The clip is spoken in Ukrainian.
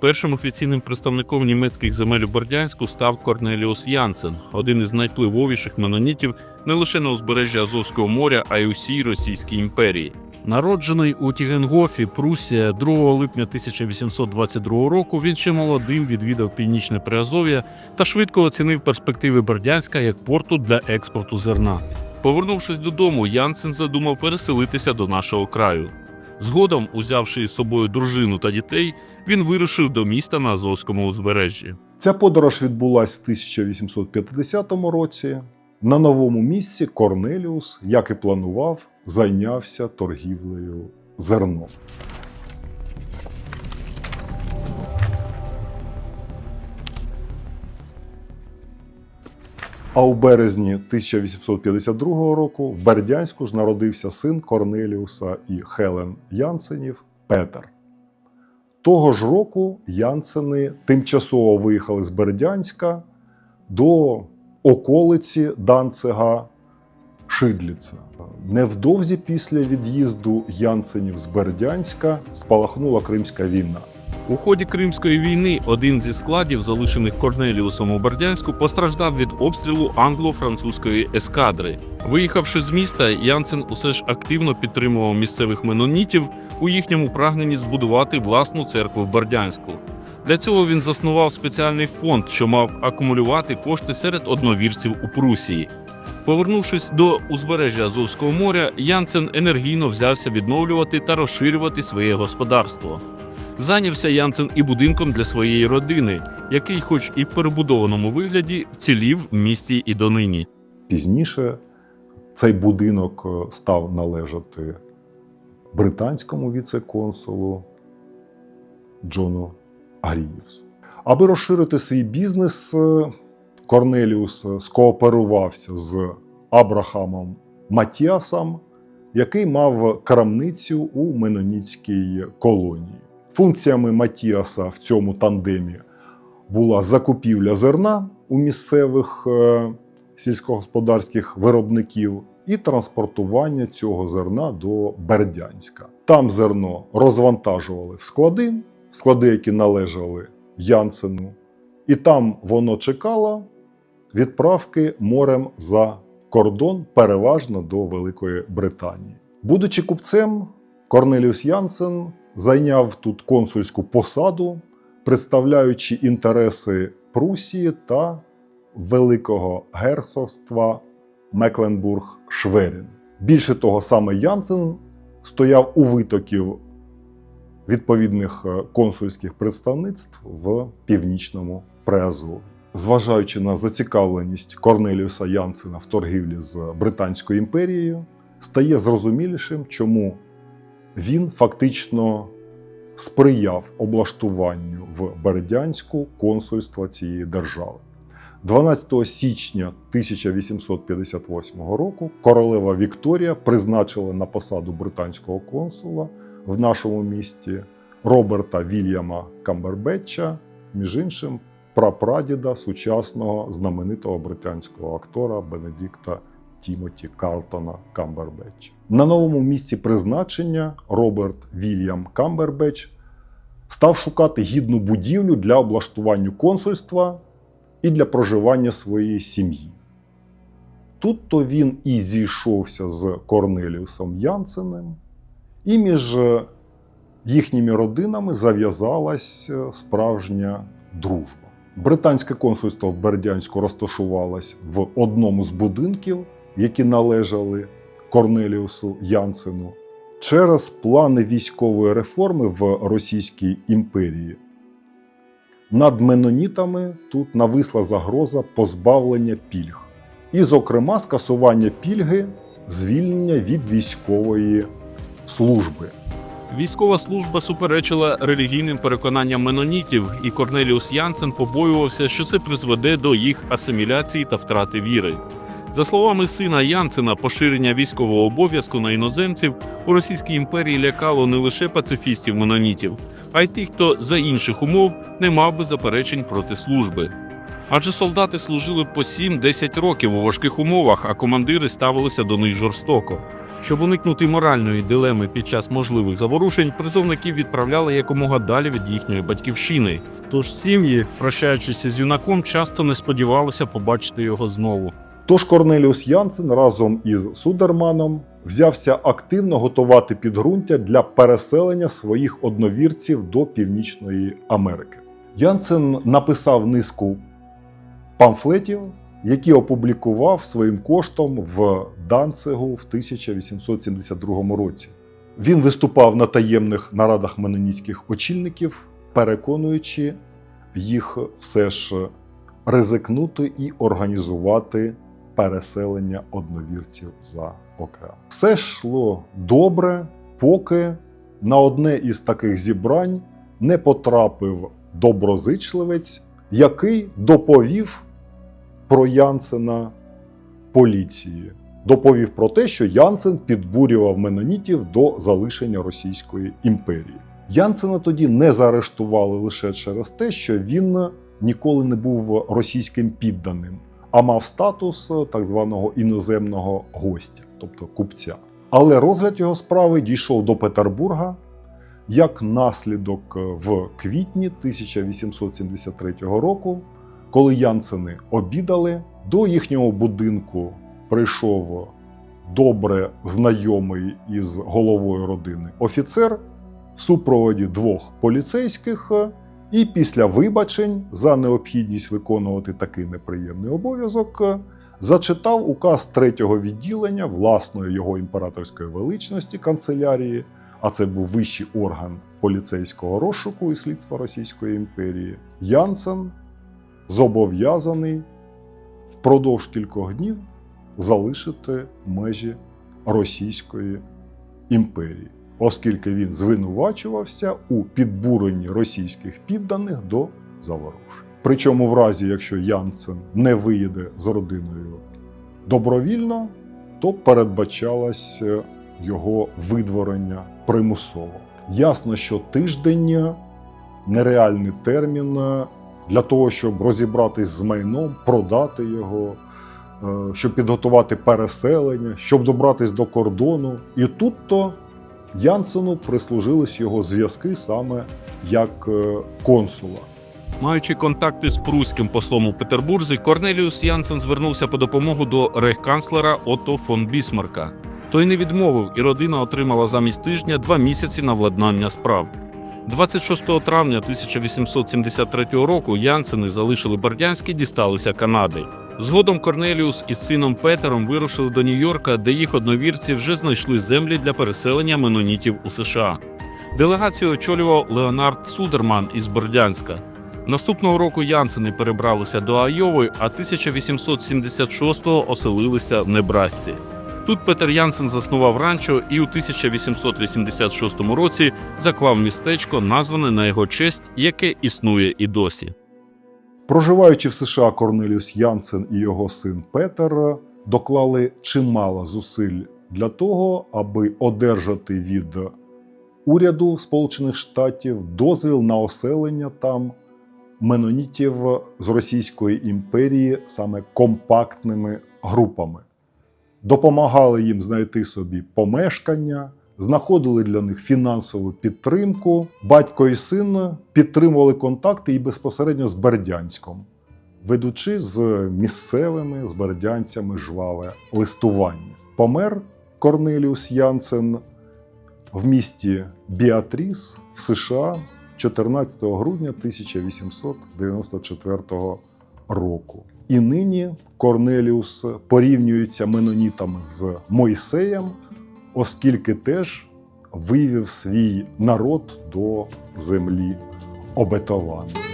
Першим офіційним представником німецьких земель у Бердянську став Корнеліус Янсен, один із найвпливовіших менонітів не лише на узбережжі Азовського моря, а й усій Російській імперії. Народжений у Тігенгофі, Прусія 2 липня 1822 року, він ще молодим відвідав північне Приазов'я та швидко оцінив перспективи Бердянська як порту для експорту зерна. Повернувшись додому, Янсен задумав переселитися до нашого краю. Згодом, узявши із собою дружину та дітей, він вирушив до міста на Азовському узбережжі. Ця подорож відбулася в 1850 році. На новому місці Корнеліус, як і планував, зайнявся торгівлею зерном. А у березні 1852 року в Бердянську ж народився син Корнеліуса і Хелен Янсенів Петер. Того ж року Янсени тимчасово виїхали з Бердянська до околиці Данцига Шидліца. Невдовзі після від'їзду Янсенів з Бердянська спалахнула Кримська війна. У ході Кримської війни один зі складів, залишених Корнеліусом у Бердянську, постраждав від обстрілу англо-французької ескадри. Виїхавши з міста, Янсен усе ж активно підтримував місцевих менонітів у їхньому прагненні збудувати власну церкву в Бердянську. Для цього він заснував спеціальний фонд, що мав акумулювати кошти серед одновірців у Прусії. Повернувшись до узбережжя Азовського моря, Янсен енергійно взявся відновлювати та розширювати своє господарство. Зайнявся Янсен і будинком для своєї родини, який, хоч і в перебудованому вигляді, вцілів в місті і донині. Пізніше цей будинок е, став належати британському віце-консулу Джону Агріївсу. Аби розширити свій бізнес, е, Корнеліус е, скооперувався з Абрахамом Матіасом, який мав крамницю у Меноніцькій колонії. Функціями Матіаса в цьому тандемі була закупівля зерна у місцевих е, сільськогосподарських виробників і транспортування цього зерна до Бердянська. Там зерно розвантажували в склади, склади, які належали Янсену, і там воно чекало відправки морем за кордон, переважно до Великої Британії. Будучи купцем, Корнеліус Янсен зайняв тут консульську посаду, представляючи інтереси Прусії та Великого герцогства Мекленбург-Шверін. Більше того, саме Янсен стояв у витоків відповідних е, консульських представництв в північному Приазові. Зважаючи на зацікавленість Корнеліуса Янсена в торгівлі з Британською імперією, стає зрозумілішим, чому він фактично сприяв облаштуванню в Бердянську консульства цієї держави. 12 січня 1858 року королева Вікторія призначила на посаду британського консула в нашому місті Роберта Вільяма Камбербетча, між іншим, прапрадіда сучасного знаменитого британського актора Бенедикта Тімоті Картона Камбербетча. На новому місці призначення Роберт Вільям Камбербетч став шукати гідну будівлю для облаштування консульства і для проживання своєї сім'ї. Тут то він і зійшовся з Корнеліусом Янсенем, і між їхніми родинами зав'язалась справжня дружба. Британське консульство в Бердянську розташувалось в одному з будинків, які належали Корнеліусу Янсену. Через плани військової реформи в Російській імперії над менонітами тут нависла загроза позбавлення пільг, і, зокрема, скасування пільги звільнення від військової служби. Військова служба суперечила релігійним переконанням менонітів, і Корнеліус Янсен побоювався, що це призведе до їх асиміляції та втрати віри. За словами сина Янсена, поширення військового обов'язку на іноземців у Російській імперії лякало не лише пацифістів менонітів, а й тих, хто за інших умов не мав би заперечень проти служби. Адже солдати служили по 7-10 років у важких умовах, а командири ставилися до них жорстоко. Щоб уникнути моральної дилеми під час можливих заворушень, призовників відправляли якомога далі від їхньої батьківщини. Тож сім'ї, прощаючися з юнаком, часто не сподівалися побачити його знову. Тож Корнеліус Янсен разом із Судерманом взявся активно готувати підґрунтя для переселення своїх одновірців до Північної Америки. Янсен написав низку памфлетів, які опублікував своїм коштом в Данцигу в 1872 році. Він виступав на таємних нарадах меноніцьких очільників, переконуючи їх все ж ризикнути і організувати переселення одновірців за океан. Все йшло добре, поки на одне із таких зібрань не потрапив доброзичливець, який доповів про Янсена поліції. Доповів про те, що Янсен підбурював менонітів до залишення Російської імперії. Янсена тоді не заарештували лише через те, що він ніколи не був російським підданим, а мав статус так званого іноземного гостя, тобто купця. Але розгляд його справи дійшов до Петербурга. Як наслідок в квітні 1873 року, коли Янцени обідали, до їхнього будинку прийшов добре знайомий із головою родини офіцер в супроводі двох поліцейських, і після вибачень за необхідність виконувати такий неприємний обов'язок зачитав указ третього відділення власної його імператорської величності канцелярії, а це був вищий орган поліцейського розшуку і слідства Російської імперії. Янсен зобов'язаний впродовж кількох днів залишити межі Російської імперії, оскільки він звинувачувався у підбуренні російських підданих до заворушень. Причому, в разі, якщо Янсен не виїде з родиною добровільно, то передбачалось його видворення примусово. Ясно, що тиждень нереальний термін для того, щоб розібратись з майном, продати його, е, щоб підготувати переселення, щоб добратись до кордону. І тут то Янсену прислужились його зв'язки саме як е, консула. Маючи контакти з пруським послом у Петербурзі, Корнеліус Янсен звернувся по допомогу до рейхканцлера Отто фон Бісмарка. Той не відмовив, і родина отримала замість тижня два місяці на владнання справ. 26 травня 1873 року Янсени залишили Бердянськ і дісталися Канади. Згодом Корнеліус із сином Петером вирушили до Нью-Йорка, де їх одновірці вже знайшли землі для переселення менонітів у США. Делегацію очолював Леонард Судерман із Бердянська. Наступного року Янсени перебралися до Айови, а 1876-го оселилися в Небрасці. Тут Петер Янсен заснував ранчо і у 1886 році заклав містечко, назване на його честь, яке існує і досі. Проживаючи в США, Корнеліус Янсен і його син Петер доклали чимало зусиль для того, аби одержати від уряду Сполучених Штатів дозвіл на оселення там менонітів з Російської імперії саме компактними групами. Допомагали їм знайти собі помешкання, знаходили для них фінансову підтримку. Батько і син підтримували контакти і безпосередньо з Бердянськом, ведучи з місцевими з бердянцями жваве листування. Помер Корнеліус Янсен в місті Біатріс в США 14 грудня 1894 року. І нині Корнеліус порівнюється менонітами з Мойсеєм, оскільки теж вивів свій народ до землі обетованої.